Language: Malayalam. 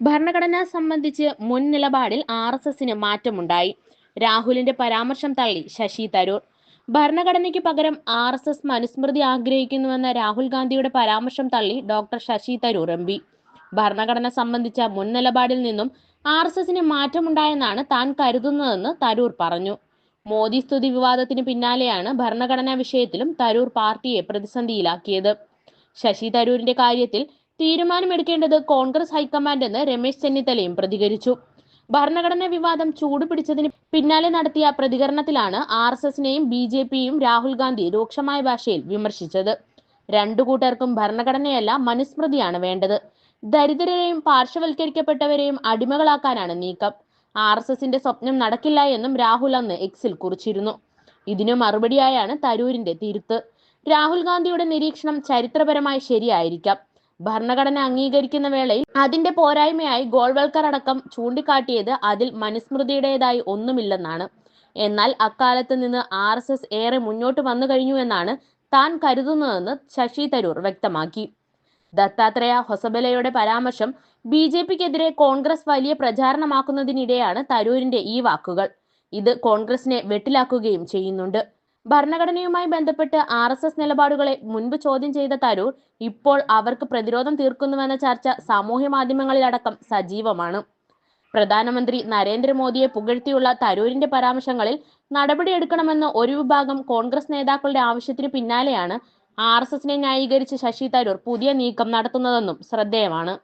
ഭരണഘടന സംബന്ധിച്ച് മുൻ നിലപാടിൽ ആർ എസ് എസിന് മാറ്റമുണ്ടായി. രാഹുലിന്റെ പരാമർശം തള്ളി ശശി തരൂർ. ഭരണഘടനയ്ക്ക് പകരം ആർ എസ് എസ് മനുസ്മൃതി ആഗ്രഹിക്കുന്നുവെന്ന രാഹുൽ ഗാന്ധിയുടെ പരാമർശം തള്ളി doctor Shashi Tharoor M P. ഭരണഘടന സംബന്ധിച്ച മുൻ നിലപാടിൽ നിന്നും ആർ എസ് എസിന് മാറ്റമുണ്ടായെന്നാണ് താൻ കരുതുന്നതെന്ന് തരൂർ പറഞ്ഞു. മോദി സ്തുതി വിവാദത്തിന് പിന്നാലെയാണ് ഭരണഘടനാ വിഷയത്തിലും തരൂർ പാർട്ടിയെ പ്രതിസന്ധിയിലാക്കിയത്. ശശി തരൂരിന്റെ കാര്യത്തിൽ തീരുമാനമെടുക്കേണ്ടത് കോൺഗ്രസ് ഹൈക്കമാൻഡ് എന്ന് രമേശ് ചെന്നിത്തലയും പ്രതികരിച്ചു. ഭരണഘടനാ വിവാദം ചൂടുപിടിച്ചതിന് പിന്നാലെ നടത്തിയ പ്രതികരണത്തിലാണ് ആർ എസ് എസിനെയും ബി ജെ പിയും രാഹുൽ ഗാന്ധി രൂക്ഷമായ ഭാഷയിൽ വിമർശിച്ചത്. രണ്ടു കൂട്ടർക്കും ഭരണഘടനയല്ല മനുസ്മൃതിയാണ് വേണ്ടത്. ദരിദ്രരെയും പാർശ്വവൽക്കരിക്കപ്പെട്ടവരെയും അടിമകളാക്കാനാണ് നീക്കം. ആർ എസ് എസിന്റെ സ്വപ്നം നടക്കില്ല എന്നും രാഹുൽ അന്ന് എക്സിൽ കുറിച്ചിരുന്നു. ഇതിനു മറുപടിയായാണ് തരൂരിന്റെ തിരുത്ത്. രാഹുൽ ഗാന്ധിയുടെ നിരീക്ഷണം ചരിത്രപരമായി ശരിയായിരിക്കാം. ഭരണഘടന അംഗീകരിക്കുന്ന വേളയിൽ അതിന്റെ പോരായ്മയായി ഗോൾവൽക്കർ അടക്കം ചൂണ്ടിക്കാട്ടിയത് അതിൽ മനുസ്മൃതിയുടേതായി ഒന്നുമില്ലെന്നാണ്. എന്നാൽ അക്കാലത്ത് നിന്ന് ആർ എസ് എസ് ഏറെ മുന്നോട്ട് വന്നു കഴിഞ്ഞു എന്നാണ് താൻ കരുതുന്നതെന്ന് ശശി തരൂർ വ്യക്തമാക്കി. ദത്താത്രേയ ഹൊസബലയുടെ പരാമർശം ബി ജെ പിക്കെതിരെ കോൺഗ്രസ് വലിയ പ്രചാരണമാക്കുന്നതിനിടെയാണ് തരൂരിന്റെ ഈ വാക്കുകൾ. ഇത് കോൺഗ്രസിനെ വെട്ടിലാക്കുകയും ചെയ്യുന്നുണ്ട്. ഭരണഘടനയുമായി ബന്ധപ്പെട്ട് ആർ എസ് എസ് നിലപാടുകളെ മുൻപ് ചോദ്യം ചെയ്ത തരൂർ ഇപ്പോൾ അവർക്ക് പ്രതിരോധം തീർക്കുന്നുവെന്ന ചർച്ച സാമൂഹ്യ മാധ്യമങ്ങളിലടക്കം സജീവമാണ്. പ്രധാനമന്ത്രി നരേന്ദ്രമോദിയെ പുകഴ്ത്തിയുള്ള തരൂരിന്റെ പരാമർശങ്ങളിൽ നടപടിയെടുക്കണമെന്ന ഒരു വിഭാഗം കോൺഗ്രസ് നേതാക്കളുടെ ആവശ്യത്തിന് പിന്നാലെയാണ് ആർ എസ് എസിനെ ന്യായീകരിച്ച് ശശി തരൂർ പുതിയ നീക്കം നടത്തുന്നതെന്നും ശ്രദ്ധേയമാണ്.